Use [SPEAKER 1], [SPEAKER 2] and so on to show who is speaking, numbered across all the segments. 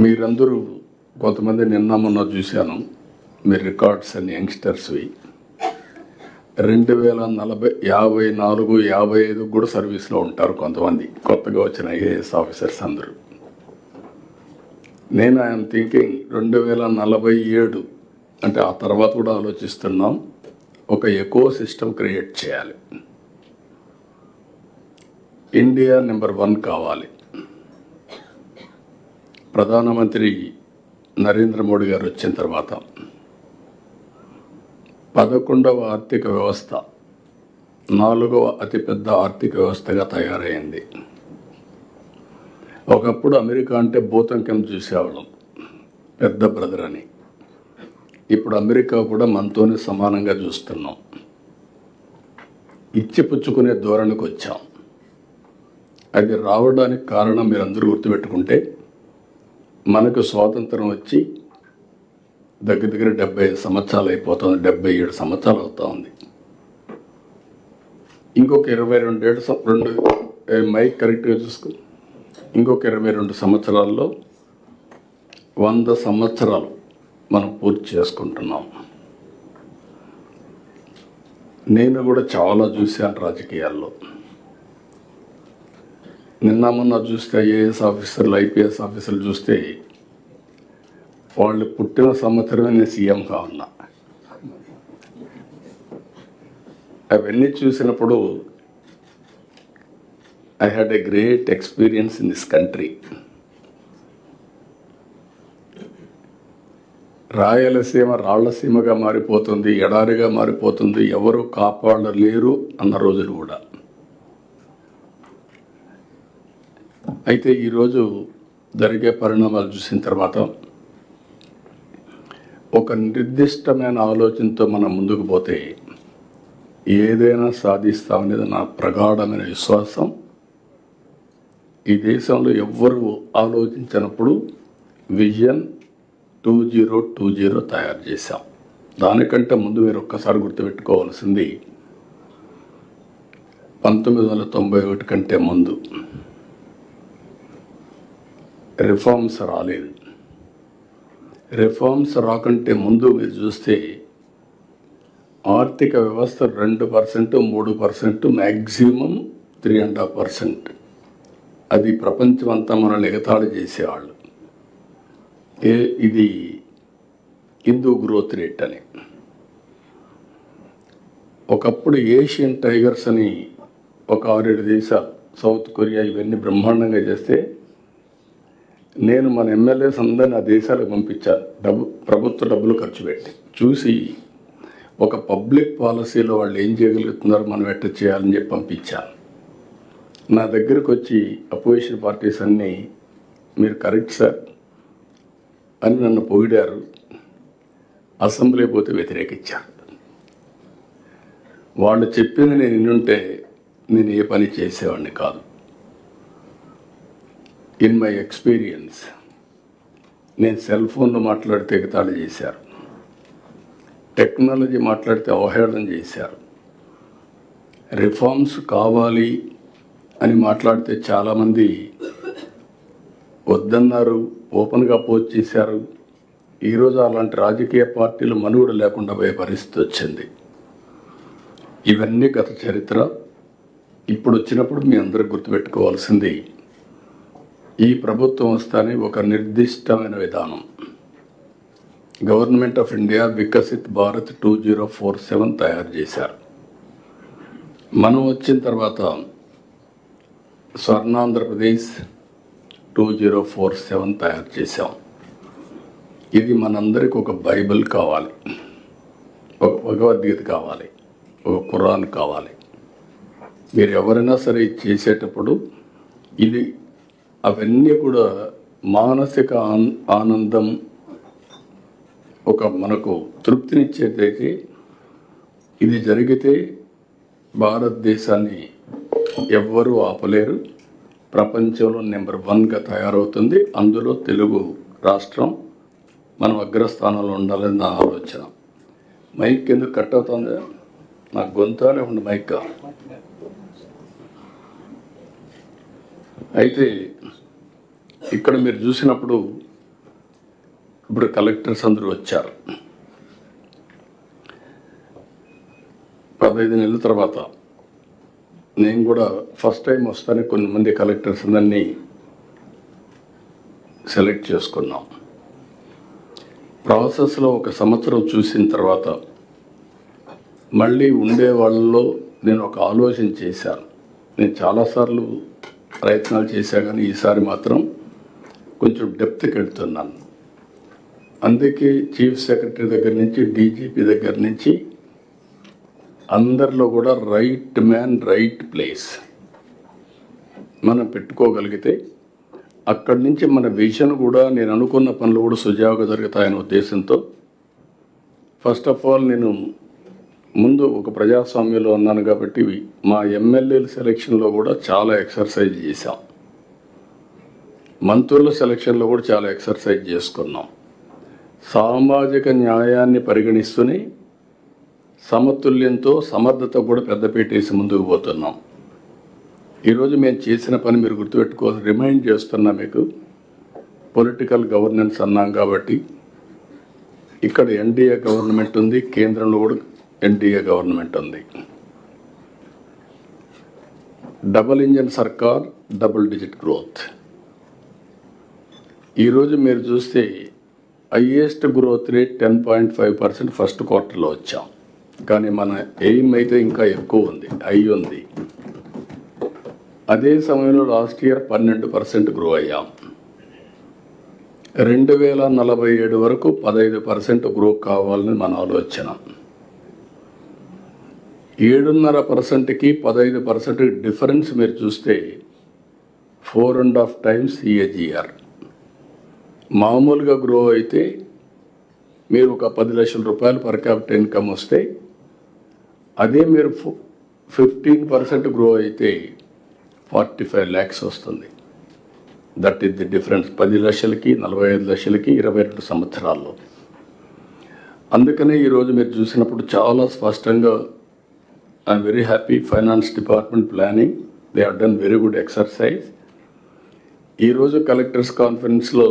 [SPEAKER 1] మీరందరూ కొంతమంది నిన్న మొన్న చూశాను. మీ రికార్డ్స్ అన్ని యంగ్స్టర్స్వి. రెండు వేల నలభై యాభై నాలుగు యాభై ఐదు కూడా సర్వీస్లో ఉంటారు కొంతమంది. కొత్తగా వచ్చిన ఐఏఎస్ ఆఫీసర్స్ అందరూ. నేను ఐఎమ్ థింకింగ్ రెండు వేల నలభై ఏడు అంటే ఆ తర్వాత కూడా ఆలోచిస్తున్నాం ఒక ఎకో సిస్టమ్ క్రియేట్ చేయాలి. ఇండియా నెంబర్ వన్ కావాలి. ప్రధానమంత్రి నరేంద్ర మోడీ గారు వచ్చిన తర్వాత పదకొండవ ఆర్థిక వ్యవస్థ నాలుగవ అతిపెద్ద ఆర్థిక వ్యవస్థగా తయారైంది. ఒకప్పుడు అమెరికా అంటే భూతం కింద చూసేవాళ్ళం పెద్ద బ్రదర్ అని. ఇప్పుడు అమెరికా కూడా మనతోనే సమానంగా చూస్తున్నాం. ఇచ్చి పుచ్చుకునే ధోరణికి వచ్చాం. అది రావడానికి కారణం మీరు అందరూ గుర్తుపెట్టుకుంటే మనకు స్వాతంత్రం వచ్చి దగ్గర దగ్గర డెబ్బై సంవత్సరాలు అయిపోతుంది డెబ్బై ఏడు సంవత్సరాలు అవుతా ఉంది. ఇంకొక ఇరవై రెండు రెండు మైక్ కరెక్ట్గా చూసుకో. ఇంకొక ఇరవై రెండు సంవత్సరాల్లో వంద సంవత్సరాలు మనం పూర్తి చేసుకుంటున్నాం. నేను కూడా చాలా చూశాను రాజకీయాల్లో. నిన్న మొన్న చూస్తే ఐఏఎస్ ఆఫీసర్లు ఐపీఎస్ ఆఫీసర్లు చూస్తే వాళ్ళు పుట్టిన సంవత్సరమే నేను సీఎం కావున్నా అవన్నీ చూసినప్పుడు I had a great experience in this country Rayalaseema రాళ్ళసీమగా మారిపోతుంది ఎడారిగా మారిపోతుంది ఎవరు కాపాడలేరు అన్న రోజులు కూడా. అయితే ఈరోజు జరిగే పరిణామాలు చూసిన తర్వాత ఒక నిర్దిష్టమైన ఆలోచనతో మనం ముందుకు పోతే ఏదైనా సాధిస్తామనేది నా ప్రగాఢమైన విశ్వాసం. ఈ దేశంలో ఎవ్వరు ఆలోచించినప్పుడు vision two zero two zero తయారు చేశాం. దానికంటే ముందు మీరు ఒక్కసారి గుర్తుపెట్టుకోవాల్సింది పంతొమ్మిది వందల తొంభై ఒకటి కంటే ముందు. రిఫార్మ్స్ రాలేదు. రిఫార్మ్స్ రాకంటే ముందు మీరు చూస్తే ఆర్థిక వ్యవస్థ రెండు పర్సెంట్ మూడు percent maximum three and half percent. అది ప్రపంచం అంతా మనల్ని ఎగతాళి చేసేవాళ్ళు. ఏ ఇది హిందూ గ్రోత్ రేట్ అని. ఒకప్పుడు ఏషియన్ టైగర్స్ అని ఒక ఆరేడు దేశాలు సౌత్ కొరియా ఇవన్నీ బ్రహ్మాండంగా చేస్తే నేను మన ఎమ్మెల్యేస్ అందరిని ఆ దేశాలకు పంపించాను డబ్బు ప్రభుత్వ డబ్బులు ఖర్చు పెట్టి. చూసి ఒక పబ్లిక్ పాలసీలో వాళ్ళు ఏం చేయగలుగుతున్నారో మనం ఎట్ట చేయాలని చెప్పి పంపించాను నా దగ్గరకు వచ్చి అపోజిషన్ పార్టీస్ అన్నీ మీరు కరెక్ట్ సార్ అని నన్ను పొగిడారు. అసెంబ్లీ పోతే వ్యతిరేకించారు వాళ్ళు చెప్పింది నేను నిన్నుంటే నేను ఏ పని చేసేవాడిని కాదు. ఇన్ మై ఎక్స్పీరియన్స్ నేను సెల్ ఫోన్లో మాట్లాడితే ఎగతాళి చేశారు. టెక్నాలజీ మాట్లాడితే అవహేళన చేశారు. రిఫార్మ్స్ కావాలి అని మాట్లాడితే చాలామంది వద్దన్నారు ఓపెన్గా పోస్ట్ చేశారు. ఈరోజు అలాంటి రాజకీయ పార్టీలు మనుగడ లేకుండా పోయే పరిస్థితి వచ్చింది. ఇవన్నీ గత చరిత్ర. ఇప్పుడు వచ్చినప్పుడు మీ అందరూ గుర్తుపెట్టుకోవాల్సింది ఈ ప్రభుత్వం వస్తానే ఒక నిర్దిష్టమైన విధానం. Government of India Viksit Bharat two zero four seven తయారు చేశారు. మనం వచ్చిన తర్వాత Swarnandhra Pradesh two zero four seven తయారు చేశాం. ఇది మనందరికి ఒక బైబిల్ కావాలి. ఒక భగవద్గీత కావాలి. ఒక ఖురాన్ కావాలి. మీరు ఎవరైనా సరే చేసేటప్పుడు ఇది అవన్నీ కూడా మానసిక ఆన్- ఆనందం ఒక మనకు తృప్తినిచ్చేదైతే ఇది జరిగితే భారతదేశాన్ని ఎవ్వరూ ఆపలేరు. ప్రపంచంలో నెంబర్ వన్గా తయారవుతుంది. అందులో తెలుగు రాష్ట్రం మనం అగ్రస్థానంలో ఉండాలని నా ఆలోచన. మైక్ ఎందుకు కట్ అవుతుంది? నా గొంతానే ఉంది మైక్. అయితే ఇక్కడ మీరు చూసినప్పుడు ఇప్పుడు కలెక్టర్స్ అందరూ వచ్చారు. పదహైదు నెలల తర్వాత నేను కూడా ఫస్ట్ టైం వస్తానే కొన్ని మంది కలెక్టర్స్ అందరినీ సెలెక్ట్ చేసుకున్నాం. ప్రాసెస్లో ఒక సంవత్సరం చూసిన తర్వాత మళ్ళీ ఉండే వాళ్ళలో నేను ఒక ఆలోచన చేశాను. నేను చాలాసార్లు ప్రయత్నాలు చేశా కానీ ఈసారి మాత్రం కొంచెం డెప్త్కి వెళ్తున్నాను అందుకే చీఫ్ సెక్రటరీ దగ్గర నుంచి డీజీపీ దగ్గర నుంచి అందరిలో కూడా రైట్ మ్యాన్ రైట్ ప్లేస్. మనం పెట్టుకోగలిగితే అక్కడి నుంచి మన విజన్ కూడా నేను అనుకున్న పనులు కూడా సుజావుగా జరుగుతాయనే ఉద్దేశంతో ఫస్ట్ ఆఫ్ ఆల్ నేను ముందు ఒక ప్రజాస్వామ్యంలో ఉన్నాను కాబట్టి మా ఎమ్మెల్యేల సెలక్షన్లో కూడా చాలా ఎక్సర్సైజ్ చేశాం. మంత్రుల సెలక్షన్లో కూడా చాలా ఎక్సర్సైజ్ చేసుకున్నాం. సామాజిక న్యాయాన్ని పరిగణిస్తూనే సమతుల్యంతో సమర్థత కూడా పెద్దపీటేసి ముందుకు పోతున్నాం. ఈరోజు మేము చేసిన పని మీరు గుర్తుపెట్టుకోవాలి రిమైండ్ చేస్తున్నా మీకు. పొలిటికల్ గవర్నెన్స్ అన్నాం కాబట్టి ఇక్కడ ఎన్డీఏ గవర్నమెంట్ ఉంది కేంద్రంలో కూడా ఎన్డీఏ గవర్నమెంట్ ఉంది. డబుల్ ఇంజన్ సర్కార్ డబుల్ డిజిట్ గ్రోత్. ఈరోజు మీరు చూస్తే highest growth rate ten point five percent first క్వార్టర్లో వచ్చాం. కానీ మన ఎయిమ్ అయితే ఇంకా ఎక్కువ ఉంది హై ఉంది. అదే సమయంలో లాస్ట్ ఇయర్ పన్నెండు పర్సెంట్ గ్రో అయ్యాం. రెండు వేల నలభై ఏడు వరకు పదహైదు పర్సెంట్ గ్రో కావాలని మన ఆలోచన. ఏడున్నర పర్సెంట్కి పదహైదు పర్సెంట్ డిఫరెన్స్ మీరు చూస్తే four and half times CAGR మామూలుగా గ్రో అయితే మీరు ఒక పది లక్షల రూపాయలు పర్ క్యాపిటల్ ఇన్కమ్ వస్తే అదే మీరు ఫిఫ్టీన్ పర్సెంట్ గ్రో అయితే ఫార్టీ ఫైవ్ ల్యాక్స్ వస్తుంది. దట్ ఈస్ ది డిఫరెన్స్ పది లక్షలకి నలభై ఐదు లక్షలకి ఇరవై రెండు సంవత్సరాల్లో. అందుకనే ఈరోజు మీరు చూసినప్పుడు చాలా స్పష్టంగా I'm very happy finance department planning they have done very good exercise ఈరోజు కలెక్టర్స్ కాన్ఫరెన్స్లో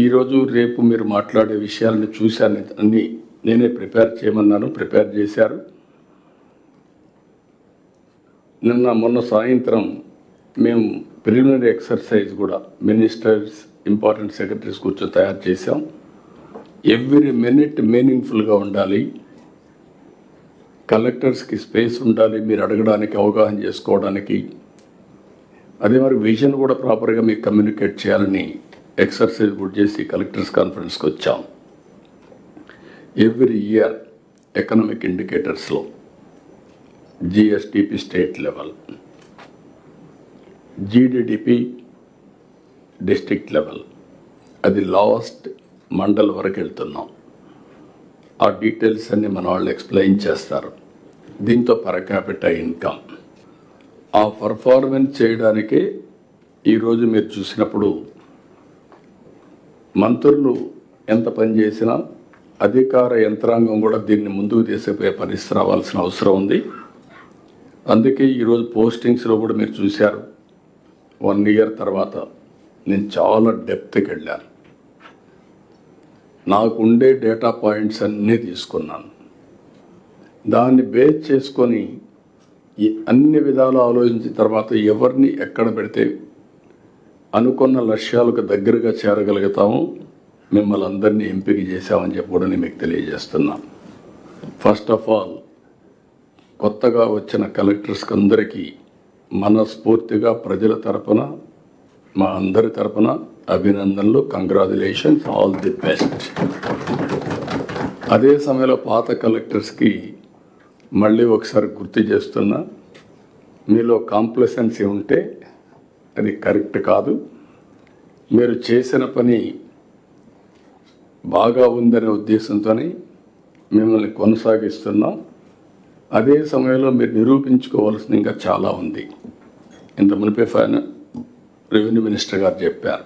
[SPEAKER 1] ఈరోజు రేపు మీరు మాట్లాడే విషయాలను చూశాను. అన్ని నేనే ప్రిపేర్ చేయమన్నాను ప్రిపేర్ చేశారు. నిన్న మొన్న సాయంత్రం మేము ప్రిలిమినరీ ఎక్సర్సైజ్ కూడా మినిస్టర్స్ ఇంపార్టెంట్ సెక్రటరీస్ కూర్చొని తయారు చేశాం. ఎవ్రీ మినిట్ మీనింగ్ఫుల్గా ఉండాలి. కలెక్టర్స్కి స్పేస్ ఉండాలి మీరు అడగడానికి అవగాహన చేసుకోవడానికి. అదే మరి విజన్ కూడా ప్రాపర్గా మీకు కమ్యూనికేట్ చేయాలని ఎక్సర్సైజ్ కూడా చేసి కలెక్టర్స్ కాన్ఫరెన్స్కి వచ్చాం. Every year economic ఇండికేటర్స్లో GSDP state level GDDP district level అది లాస్ట్ మండల్ వరకు వెళ్తున్నాం. ఆ డీటెయిల్స్ అన్ని మన వాళ్ళు ఎక్స్ప్లెయిన్ చేస్తారు. దీంతో పరకాపిట ఇన్కమ్. ఆ పర్ఫార్మెన్స్ చేయడానికే ఈరోజు మీరు చూసినప్పుడు మంత్రులు ఎంత పని చేసినా అధికార యంత్రాంగం కూడా దీన్ని ముందుకు తీసుకుపోయే పరిస్థితి రావాల్సిన అవసరం ఉంది. అందుకే ఈరోజు పోస్టింగ్స్లో కూడా మీరు చూశారు. వన్ ఇయర్ తర్వాత నేను చాలా డెప్త్కి వెళ్ళాను. నాకు ఉండే డేటా పాయింట్స్ అన్నీ తీసుకున్నాను. దాన్ని బేస్ చేసుకొని అన్ని విధాలు ఆలోచించిన తర్వాత ఎవరిని ఎక్కడ పెడితే అనుకున్న లక్ష్యాలకు దగ్గరగా చేరగలుగుతాము. మిమ్మల్ని అందరినీ ఎంపిక చేశామని చెప్పి కూడా నేను మీకు తెలియజేస్తున్నాను ఫస్ట్ ఆఫ్ ఆల్ కొత్తగా వచ్చిన కలెక్టర్స్కి అందరికీ మనస్ఫూర్తిగా ప్రజల తరపున మా అందరి తరపున అభినందనలు కంగ్రాచులేషన్స్ ఆల్ ది బెస్ట్ అదే సమయంలో పాత కలెక్టర్స్కి మళ్ళీ ఒకసారి గుర్తు చేస్తున్నా మీలో కాంప్లసెన్సీ ఉంటే అది కరెక్ట్ కాదు. మీరు చేసిన పని బాగా ఉందనే ఉద్దేశంతోనే మిమ్మల్ని కొనసాగిస్తున్నాం. అదే సమయంలో మీరు నిరూపించుకోవాల్సింది ఇంకా చాలా ఉంది. ఇంత మునిపే ఫైన రెవెన్యూ మినిస్టర్ గారు చెప్పారు.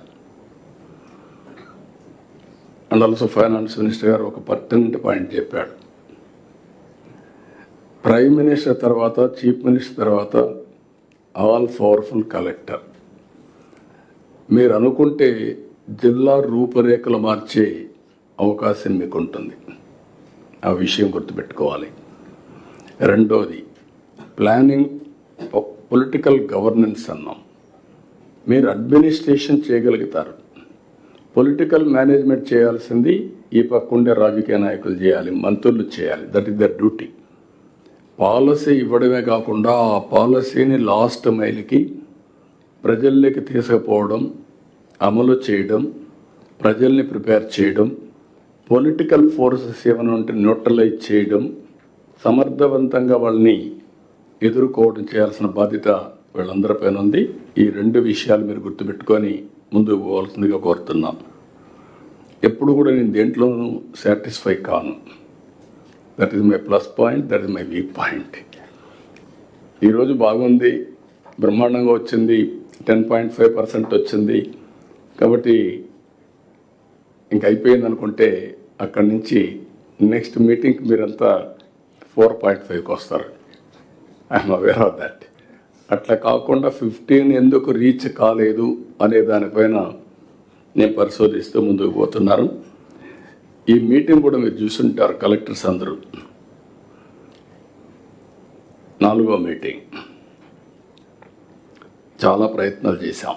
[SPEAKER 1] అండ్ ఆల్సో ఫైనాన్స్ మినిస్టర్ గారు ఒక పర్టనెంట్ పాయింట్ చెప్పాడు. ప్రైమ్ మినిస్టర్ తర్వాత చీఫ్ మినిస్టర్ తర్వాత ఆల్ పవర్ఫుల్ కలెక్టర్. మీరు అనుకుంటే జిల్లా రూపురేఖలు మార్చే అవకాశం మీకు ఉంటుంది ఆ విషయం గుర్తుపెట్టుకోవాలి. రెండోది ప్లానింగ్ పొలిటికల్ గవర్నెన్స్ అన్నాం. మీరు అడ్మినిస్ట్రేషన్ చేయగలుగుతారు. పొలిటికల్ మేనేజ్మెంట్ చేయాల్సింది ఈ పక్కుండే రాజకీయ నాయకులు చేయాలి మంత్రులు చేయాలి. That is the duty. Policy ఇవ్వడమే కాకుండా ఆ పాలసీని లాస్ట్ మైల్కి ప్రజల్లోకి తీసుకుపోవడం అమలు చేయడం ప్రజల్ని ప్రిపేర్ చేయడం పొలిటికల్ ఫోర్సెస్ ఏమైనా ఉంటే న్యూట్రలైజ్ చేయడం సమర్థవంతంగా వాళ్ళని ఎదుర్కోవడం చేయాల్సిన బాధ్యత వీళ్ళందరిపైన ఉంది. ఈ రెండు విషయాలు మీరు గుర్తుపెట్టుకొని ముందుకు పోవాల్సిందిగా కోరుతున్నాను. ఎప్పుడు కూడా నేను దేంట్లోనూ సాటిస్ఫై కాను. That is my plus point that is my weak point ఈరోజు బాగుంది బ్రహ్మాండంగా వచ్చింది టెన్ పాయింట్ ఫైవ్ పర్సెంట్ వచ్చింది. కాబట్టి ఇంక అయిపోయింది అనుకుంటే అక్కడి నుంచి నెక్స్ట్ మీటింగ్కి మీరంతా ఫోర్ పాయింట్ ఫైవ్కి వస్తారు. ఐఎమ్ అవేర్ ఆఫ్ దాట్ అట్లా కాకుండా ఫిఫ్టీన్ ఎందుకు రీచ్ కాలేదు అనే దానిపైన నేను పరిశోధిస్తూ ముందుకు పోతున్నాను ఈ మీటింగ్ కూడా మీరు చూసుంటారు కలెక్టర్స్ అందరూ. నాలుగో మీటింగ్ చాలా ప్రయత్నాలు చేశాం.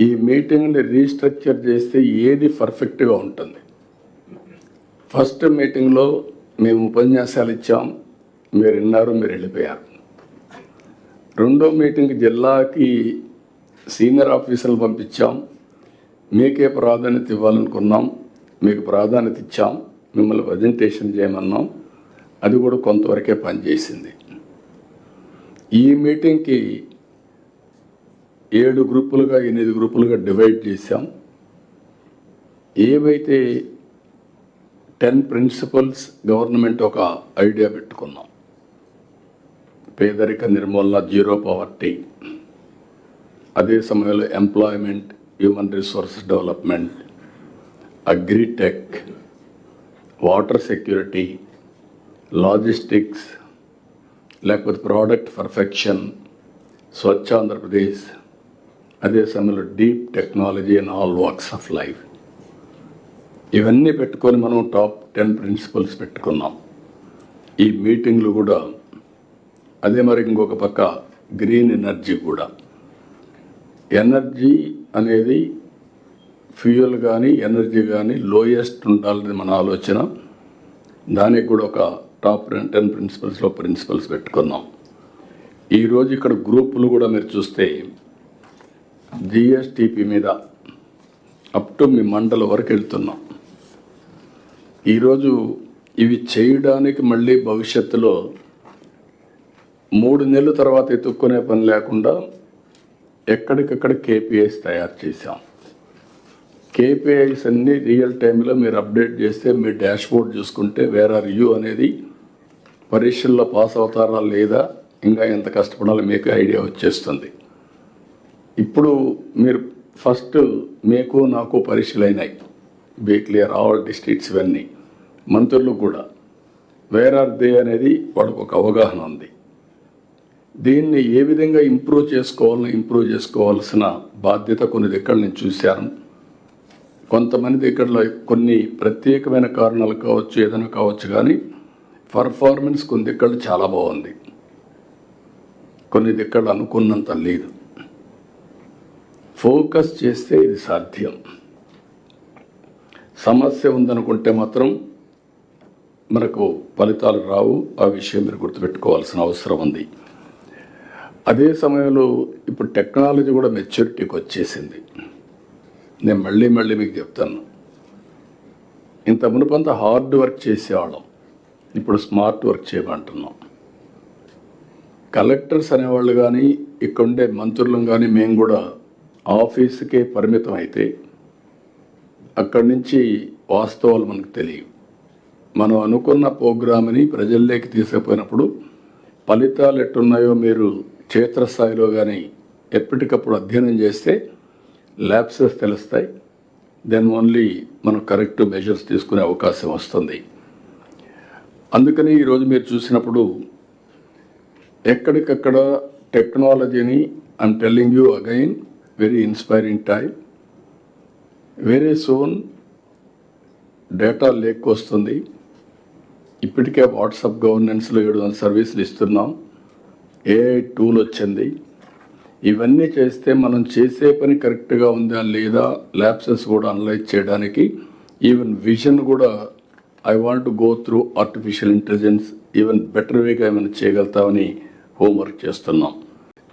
[SPEAKER 1] ఈ మీటింగ్ని రీస్ట్రక్చర్ చేస్తే ఏది పర్ఫెక్ట్గా ఉంటుంది? ఫస్ట్ మీటింగ్లో మేము ఉపన్యాసాలు ఇచ్చాం. మీరు విన్నారు మీరు వెళ్ళిపోయారు. రెండో మీటింగ్ జిల్లాకి సీనియర్ ఆఫీసర్లు పంపించాం. మీకే ప్రాధాన్యత ఇవ్వాలనుకున్నాం. మీకు ప్రాధాన్యత ఇచ్చాం. మిమ్మల్ని ప్రజెంటేషన్ చేయమన్నాం. అది కూడా కొంతవరకే పనిచేసింది. ఈ మీటింగ్కి ఏడు గ్రూపులుగా ఎనిమిది గ్రూపులుగా డివైడ్ చేశాం. ఏవైతే టెన్ ప్రిన్సిపల్స్ గవర్నమెంట్ ఒక ఐడియా పెట్టుకున్నాం. పేదరిక నిర్మూలన జీరో పవర్టీ. అదే సమయంలో employment human resource development agritech water security logistics లేకపోతే ప్రోడక్ట్ పర్ఫెక్షన్ స్వచ్ఛ ఆంధ్రప్రదేశ్ అదే సమయంలో deep technology and all walks of life ఇవన్నీ పెట్టుకొని మనం టాప్ టెన్ ప్రిన్సిపల్స్ పెట్టుకున్నాం. ఈ మీటింగ్లు కూడా అదే మరి ఇంకొక పక్క గ్రీన్ ఎనర్జీ కూడా. ఎనర్జీ అనేది ఫ్యూయల్ కానీ ఎనర్జీ కానీ లోయెస్ట్ ఉండాలని మన ఆలోచన. దానికి కూడా ఒక టాప్ టెన్ ప్రిన్సిపల్స్లో ప్రిన్సిపల్స్ పెట్టుకున్నాం ఈరోజు ఇక్కడ గ్రూపులు కూడా మీరు చూస్తే జిఎస్టిపి మీద అప్ టు మీ మండల వరకు వెళ్తున్నాం. ఈరోజు ఇవి చేయడానికి మళ్ళీ భవిష్యత్తులో మూడు నెలల తర్వాత ఎత్తుక్కునే పని లేకుండా ఎక్కడికక్కడ కేపీఐస్ తయారు చేశాం. కేపీఐస్ అన్నీ రియల్ టైంలో మీరు అప్డేట్ చేస్తే మీ డాష్ బోర్డ్ చూసుకుంటే వేర్ ఆర్ యూ అనేది పరీక్షల్లో పాస్ అవుతారా లేదా ఇంకా ఎంత కష్టపడాలో మీకు ఐడియా వచ్చేస్తుంది. ఇప్పుడు మీరు ఫస్ట్ మీకు నాకు పరీక్షలు అయినాయి బీ క్లియర్ ఆల్ డిస్ట్రిక్ట్స్ ఇవన్నీ. మంత్రులు కూడా. వేర్ ఆర్ దే అనేది వాళ్ళకు ఒక అవగాహన ఉంది. దీన్ని ఏ విధంగా ఇంప్రూవ్ చేసుకోవాలని ఇంప్రూవ్ చేసుకోవాల్సిన బాధ్యత కొన్ని దగ్గర నేను చూశాను. కొంతమంది దగ్గరలో కొన్ని ప్రత్యేకమైన కారణాలు కావచ్చు ఏదైనా కావచ్చు కానీ పర్ఫార్మెన్స్ కొన్ని దిక్కలు చాలా బాగుంది. కొన్ని దిక్కలు అనుకున్నంత లేదు. ఫోకస్ చేస్తే ఇది సాధ్యం. సమస్య ఉందనుకుంటే మాత్రం మనకు ఫలితాలు రావు ఆ విషయం మీరు గుర్తుపెట్టుకోవాల్సిన అవసరం ఉంది. అదే సమయంలో ఇప్పుడు టెక్నాలజీ కూడా మెచ్యూరిటీకి వచ్చేసింది. నేను మళ్ళీ మళ్ళీ మీకు చెప్తాను. ఇంత మునుపంత హార్డ్ వర్క్ చేసేవాళ్ళం. ఇప్పుడు స్మార్ట్ వర్క్ చేయమంటున్నాం. కలెక్టర్స్ అనేవాళ్ళు కానీ ఇక్కడ ఉండే మంత్రులం కానీ మేము కూడా ఆఫీస్కే పరిమితం అయితే అక్కడి నుంచి వాస్తవాలు మనకు తెలియవు. మనం అనుకున్న ప్రోగ్రామ్ని ప్రజల్లోకి తీసుకుపోయినప్పుడు ఫలితాలు ఎట్టున్నాయో మీరు క్షేత్రస్థాయిలో కానీ ఎప్పటికప్పుడు అధ్యయనం చేస్తే ల్యాబ్సెస్ తెలుస్తాయి. దెన్ ఓన్లీ మనం కరెక్ట్ మెజర్స్ తీసుకునే అవకాశం వస్తుంది. అందుకని ఈరోజు మీరు చూసినప్పుడు ఎక్కడికక్కడ టెక్నాలజీని I'm telling you again very inspiring time వేరే సోన్ డేటా లేక్ వస్తుంది. ఇప్పటికే వాట్సాప్ గవర్నెన్స్లో ఏడు వందల సర్వీసులు ఇస్తున్నాం ఏఐ టూల్ వచ్చింది. ఇవన్నీ చేస్తే మనం చేసే పని కరెక్ట్గా ఉందా లేదా ల్యాబ్సెస్ కూడా అనలైజ్ చేయడానికి ఈవెన్ విజన్ కూడా I want go through artificial intelligence even better వేగా ఏమైనా చేయగలుగుతామని హోంవర్క్ చేస్తున్నాం.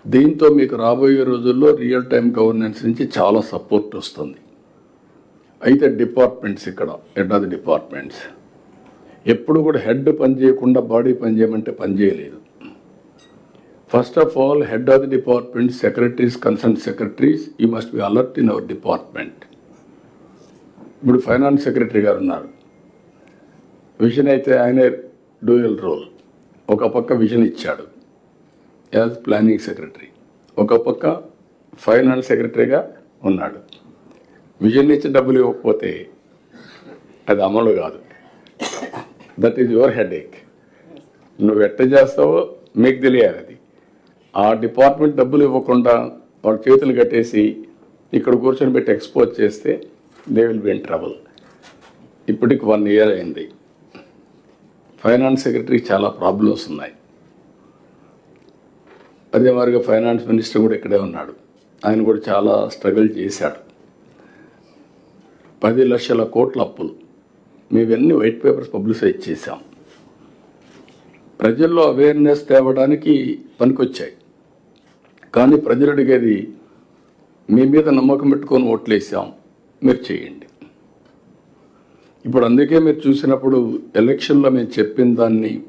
[SPEAKER 1] దీంతో మీకు రాబోయే రోజుల్లో రియల్ టైం గవర్నెన్స్ నుంచి చాలా సపోర్ట్ వస్తుంది. అయితే డిపార్ట్మెంట్స్ ఇక్కడ హెడ్ ఆఫ్ ది డిపార్ట్మెంట్స్ ఎప్పుడు కూడా హెడ్ పని చేయకుండా బాడీ పని చేయమంటే పని చేయలేదు. First of all head of the department secretaries concern secretaries you must be alert in our department ఇప్పుడు ఫైనాన్స్ సెక్రటరీ గారు ఉన్నారు. విజన్ అయితే ఆయన డూయల్ రోల్. ఒక పక్క విజన్ ఇచ్చాడు. యాజ్ ప్లానింగ్ సెక్రటరీ ఒక పక్క ఫైనాన్స్ సెక్రటరీగా ఉన్నాడు. విజన్ ఇచ్చి డబ్బులు ఇవ్వకపోతే అది అమలు కాదు. That is your headache నువ్వు ఎట్ట చేస్తావో మీకు తెలియాలి అది. ఆ డిపార్ట్మెంట్ డబ్బులు ఇవ్వకుండా వాళ్ళ చేతులు కట్టేసి ఇక్కడ కూర్చొని పెట్టి ఎక్స్పోజ్ చేస్తే they will be in trouble ఇప్పటికి వన్ ఇయర్ అయింది. ఫైనాన్స్ సెక్రటరీ చాలా ప్రాబ్లమ్స్ ఉన్నాయి. అదే మాదిరిగా ఫైనాన్స్ మినిస్టర్ కూడా ఇక్కడే ఉన్నాడు. ఆయన కూడా చాలా స్ట్రగుల్ చేశాడు. పది లక్షల కోట్ల అప్పులు. మేమన్నీ వైట్ పేపర్స్ పబ్లిసైజ్ చేశాం. ప్రజల్లో అవేర్నెస్ తేవడానికి పనికొచ్చాయి. కానీ ప్రజలు అడిగేది మీ మీద నమ్మకం పెట్టుకొని ఓట్లేసాం. మీరు చేయండి. ఇప్పుడు అందుకే మీరు చూసినప్పుడు ఎలక్షన్లో మేము చెప్పిన దాన్ని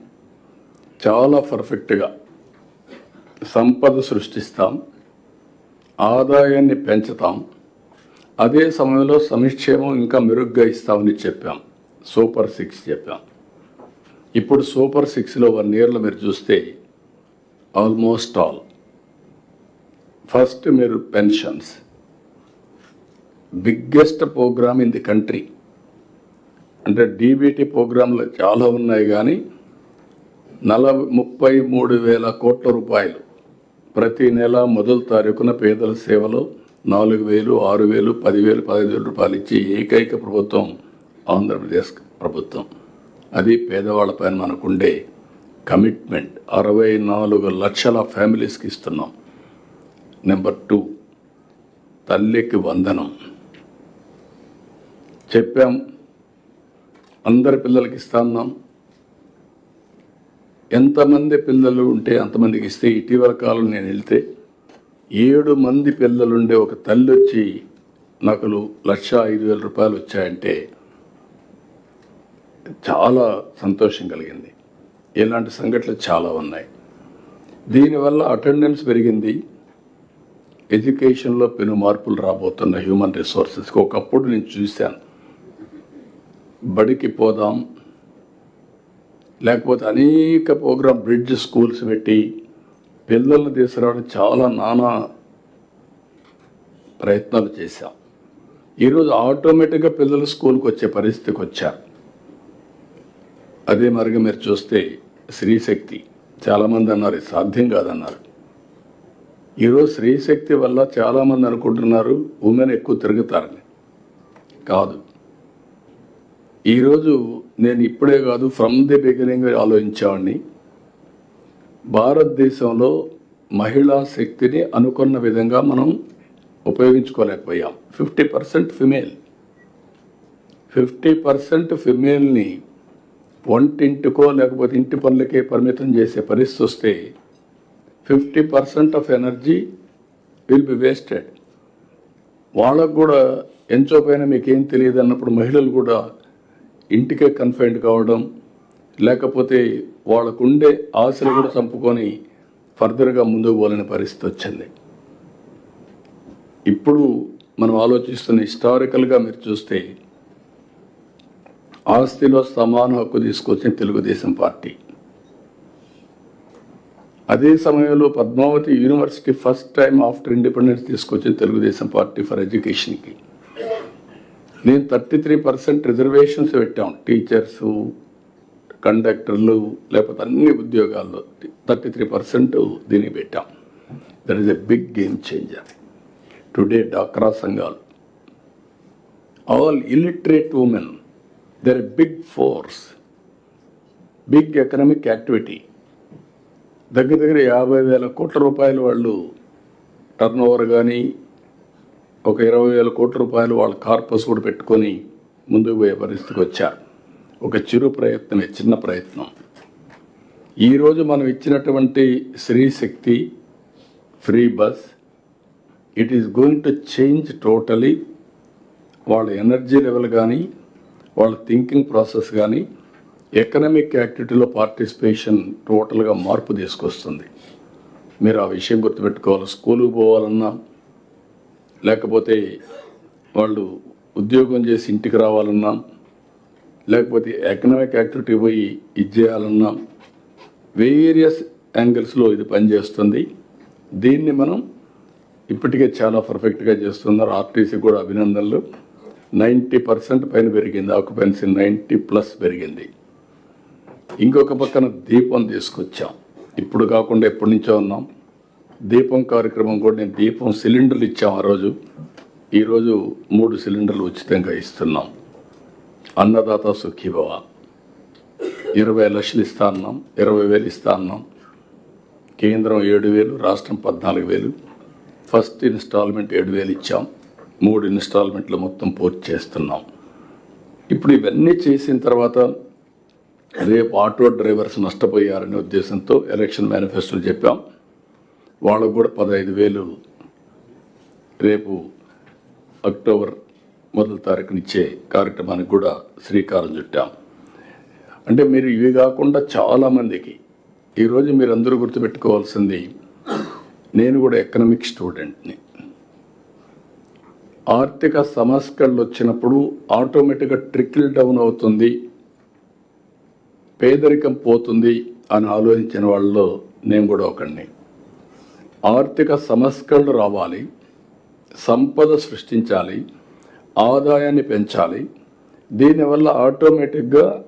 [SPEAKER 1] చాలా పర్ఫెక్ట్గా సంపద సృష్టిస్తాం ఆదాయాన్ని పెంచుతాం. అదే సమయంలో సమిక్షేమం ఇంకా మెరుగ్గా ఇస్తామని చెప్పాం. సూపర్ సిక్స్ చెప్పాం. ఇప్పుడు సూపర్ సిక్స్లో వన్ ఇయర్లో మీరు చూస్తే ఆల్మోస్ట్ ఆల్. ఫస్ట్ మీరు pensions. Biggest programme in the country. అంటే డీబీటీ ప్రోగ్రాంలు చాలా ఉన్నాయి కానీ నలభై ముప్పై మూడు వేల కోట్ల రూపాయలు ప్రతి నెల మొదటి తారీఖున పేదల సేవలో నాలుగు వేలు ఆరు వేలు పదివేలు పదహైదు వేల రూపాయలు ఇచ్చి ఏకైక ప్రభుత్వం ఆంధ్రప్రదేశ్ ప్రభుత్వం. అది పేదవాళ్ళపైన మనకుండే కమిట్మెంట్. అరవై నాలుగు లక్షల ఫ్యామిలీస్కి ఇస్తున్నాం. నెంబర్ టూ తల్లికి వందనం. చెప్పాం అందరి పిల్లలకి ఇస్తా ఉన్నాం ఎంతమంది పిల్లలు ఉంటే అంతమందికి ఇస్తే ఇటీవల కాలం నేను వెళ్తే ఏడు మంది పిల్లలుండే ఒక తల్లి వచ్చి నాకు లక్ష ఐదు వేల రూపాయలు వచ్చాయంటే చాలా సంతోషం కలిగింది. ఇలాంటి సంఘటనలు చాలా ఉన్నాయి. దీనివల్ల అటెండెన్స్ పెరిగింది. ఎడ్యుకేషన్లో పెను మార్పులు రాబోతున్న హ్యూమన్ రిసోర్సెస్కి ఒకప్పుడు నేను చూశాను. బడికి పోదాం. లేకపోతే అనేక ప్రోగ్రామ్ బ్రిడ్జ్ స్కూల్స్ పెట్టి పిల్లల్ని తీసుకురావడం చాలా నానా ప్రయత్నాలు చేశాం. ఈరోజు ఆటోమేటిక్గా పిల్లలు స్కూల్కి వచ్చే పరిస్థితికి వచ్చారు. అదే మరిగా మీరు చూస్తే స్త్రీశక్తి చాలామంది అన్నారు సాధ్యం కాదన్నారు. ఈరోజు స్త్రీశక్తి వల్ల చాలామంది అనుకుంటున్నారు ఉమెన్ ఎక్కువ తిరుగుతారని. కాదు. ఈరోజు నేను ఇప్పుడే కాదు ఫ్రమ్ ది బిగినింగ్ ఆలోచించేవాడిని. భారతదేశంలో మహిళా శక్తిని అనుకున్న విధంగా మనం ఉపయోగించుకోలేకపోయాం. Fifty percent female fifty percent ఫిమేల్ని వంటింటికో లేకపోతే ఇంటి పనులకే పరిమితం చేసే పరిస్థితి వస్తే fifty percent of energy will be wasted వాళ్ళకు కూడా ఎంచోపైన మీకేం తెలియదు అన్నప్పుడు మహిళలు కూడా ఇంటికే కన్ఫైన్డ్ కావడం లేకపోతే వాళ్ళకు ఉండే ఆశలు కూడా చంపుకొని ఫర్దర్గా ముందుకు పోలేని పరిస్థితి వచ్చింది. ఇప్పుడు మనం ఆలోచిస్తున్న హిస్టారికల్గా మీరు చూస్తే ఆస్తిలో సమాన హక్కు తీసుకొచ్చిన తెలుగుదేశం పార్టీ. అదే సమయంలో Padmavati university first time after independence తీసుకొచ్చిన తెలుగుదేశం పార్టీ ఫర్ ఎడ్యుకేషన్కి నేను థర్టీ త్రీ పర్సెంట్ రిజర్వేషన్స్ పెట్టాం టీచర్స్ కండక్టర్లు లేకపోతే అన్ని ఉద్యోగాల్లో థర్టీ త్రీ పర్సెంట్ దీన్ని పెట్టాం. That is a big game changer today డాక్రా సంఘాలు all illiterate women there a big force big economic activity దగ్గర దగ్గర యాభై వేల కోట్ల రూపాయలు వాళ్ళు టర్న్ ఓవర్ కానీ ఒక ఇరవై వేల కోట్ల రూపాయలు వాళ్ళ కార్పస్ కూడా పెట్టుకొని ముందుకు పోయే పరిస్థితికి వచ్చారు ఒక చిరు ప్రయత్నమే చిన్న ప్రయత్నం. ఈరోజు మనం ఇచ్చినటువంటి Stree Shakti free bus it is going to change totally వాళ్ళ ఎనర్జీ లెవెల్ కానీ వాళ్ళ థింకింగ్ ప్రాసెస్ కానీ ఎకనామిక్ యాక్టివిటీలో పార్టిసిపేషన్ టోటల్గా మార్పు తీసుకొస్తుంది. మీరు ఆ విషయం గుర్తుపెట్టుకోవాలి. స్కూలుకు పోవాలన్నా లేకపోతే వాళ్ళు ఉద్యోగం చేసి ఇంటికి రావాలన్నా లేకపోతే ఎకనామిక్ యాక్టివిటీ పోయి ఇది చేయాలన్నా వేరియస్ యాంగిల్స్లో ఇది పనిచేస్తుంది. దీన్ని మనం ఇప్పటికే చాలా పర్ఫెక్ట్గా చేస్తున్నారు. ఆర్టీసీ కూడా అభినందనలు. నైంటీ పర్సెంట్ పైన పెరిగింది. ఆక్యుపెన్సీ నైంటీ ప్లస్ పెరిగింది. ఇంకొక పక్కన దీపం తీసుకొచ్చాం. ఇప్పుడు కాకుండా ఎప్పటి నుంచో ఉన్నాం. దీపం కార్యక్రమం కూడా నేను దీపం సిలిండర్లు ఇచ్చాం ఆ రోజు. ఈరోజు మూడు సిలిండర్లు ఉచితంగా ఇస్తున్నాం. అన్నదాత సుఖీభవ. ఇరవై లక్షలు ఇస్తా అన్నాం ఇరవై వేలు ఇస్తా అన్నాం. కేంద్రం ఏడు వేలు రాష్ట్రం పద్నాలుగు వేలు. ఫస్ట్ ఇన్స్టాల్మెంట్ ఏడు వేలు ఇచ్చాం. మూడు ఇన్స్టాల్మెంట్లు మొత్తం పూర్తి చేస్తున్నాం. ఇప్పుడు ఇవన్నీ చేసిన తర్వాత రేపు ఆటో డ్రైవర్స్ నష్టపోయారనే ఉద్దేశంతో ఎలక్షన్ మేనిఫెస్టోలు చెప్పాం. వాళ్ళకు కూడా పదహైదు వేలు రేపు అక్టోబర్ మొదటి తారీఖునిచ్చే కార్యక్రమానికి కూడా శ్రీకారం చుట్టాం. అంటే మీరు ఇవి కాకుండా చాలామందికి ఈరోజు మీరు అందరూ గుర్తుపెట్టుకోవాల్సింది నేను కూడా ఎకనామిక్ స్టూడెంట్ని. ఆర్థిక సంస్కరణలు వచ్చినప్పుడు ఆటోమేటిక్గా ట్రికిల్ డౌన్ అవుతుంది పేదరికం పోతుంది అని ఆలోచించిన వాళ్ళలో నేను కూడా ఒకడిని ఆర్థిక సంస్కరణలు రావాలి సంపద సృష్టించాలి ఆదాయాన్ని పెంచాలి. దీనివల్ల ఆటోమేటిక్గా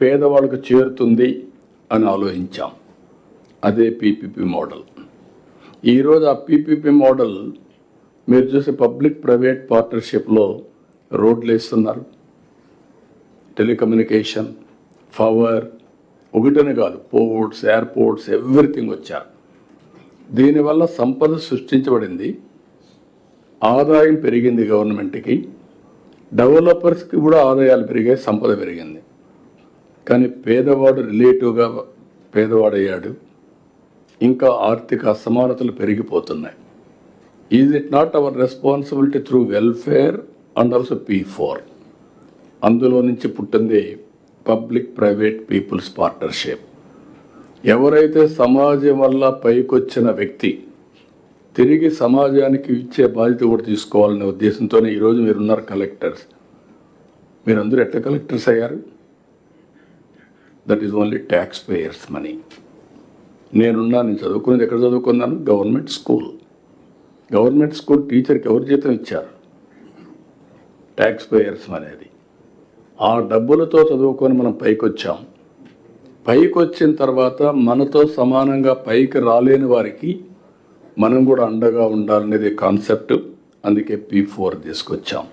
[SPEAKER 1] పేదవాళ్ళకు చేరుతుంది అని ఆలోచించాం. అదే పీపీపీ మోడల్. ఈరోజు ఆ పీపీపీ మోడల్ మీరు చూసే పబ్లిక్ ప్రైవేట్ పార్ట్నర్షిప్లో రోడ్లు వేస్తున్నారు. టెలికమ్యూనికేషన్ పవర్ ఒకటనే కాదు పోర్ట్స్ ఎయిర్పోర్ట్స్ ఎవ్రీథింగ్ వచ్చారు. దీనివల్ల సంపద సృష్టించబడింది. ఆదాయం పెరిగింది గవర్నమెంట్కి. డెవలపర్స్కి కూడా ఆదాయాలు పెరిగాయి సంపద పెరిగింది. కానీ పేదవాడు రిలేటివ్గా పేదవాడయ్యాడు. ఇంకా ఆర్థిక అసమానతలు పెరిగిపోతున్నాయి. Is it not our responsibility through welfare and also P four అందులో నుంచి పుట్టింది పబ్లిక్ ప్రైవేట్ పీపుల్స్ పార్ట్నర్షిప్ ఎవరైతే సమాజం వల్ల పైకొచ్చిన వ్యక్తి తిరిగి సమాజానికి ఇచ్చే బాధ్యత కూడా తీసుకోవాలనే ఉద్దేశంతోనే ఈరోజు మీరున్నారు కలెక్టర్స్. మీరందరూ ఎట్లా కలెక్టర్స్ అయ్యారు? That is only tax payers money నేనున్నా నేను చదువుకున్నది ఎక్కడ చదువుకున్నాను? గవర్నమెంట్ స్కూల్ గవర్నమెంట్ స్కూల్ టీచర్కి ఎవరు జీతం ఇచ్చారు? ట్యాక్స్ పేయర్స్ అనేది ఆ డబ్బులతో చదువుకొని మనం పైకి వచ్చాం పైకి వచ్చిన తర్వాత మనతో సమానంగా పైకి రాలేని వారికి మనం కూడా అండగా ఉండాలనేది కాన్సెప్ట్. అందుకే పీ ఫోర్ తీసుకొచ్చాం.